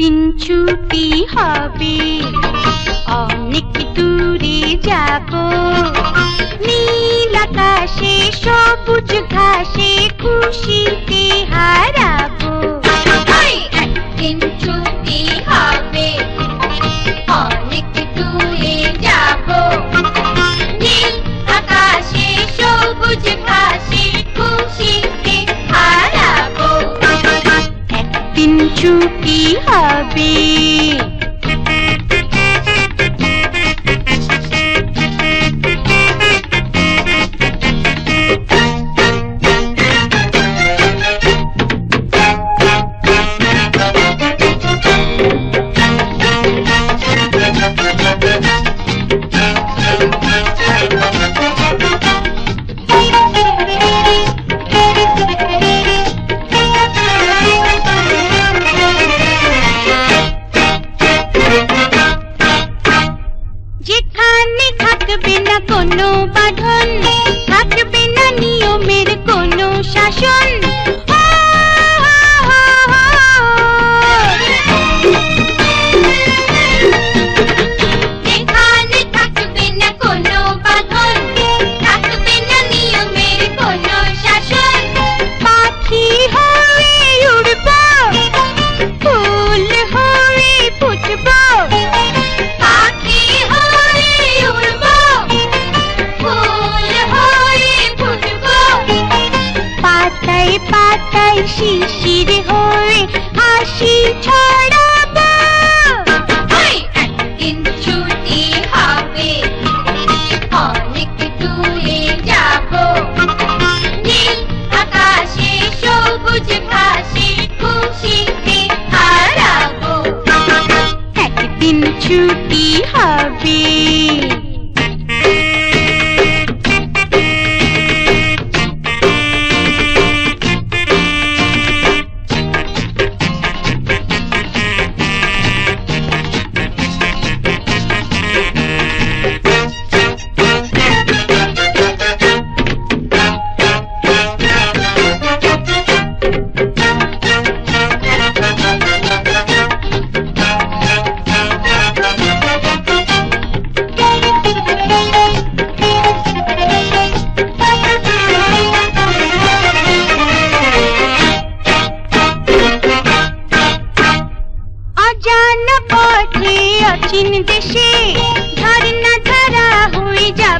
পিঞ্চুটি হবে। অনেক দূরে যাব। নীল আকাশে সবুজ ঘাসে সুখী হবে दिन छूटी हवे দেশে ঝর্ণা ধারা হয়ে যাবে।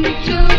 me to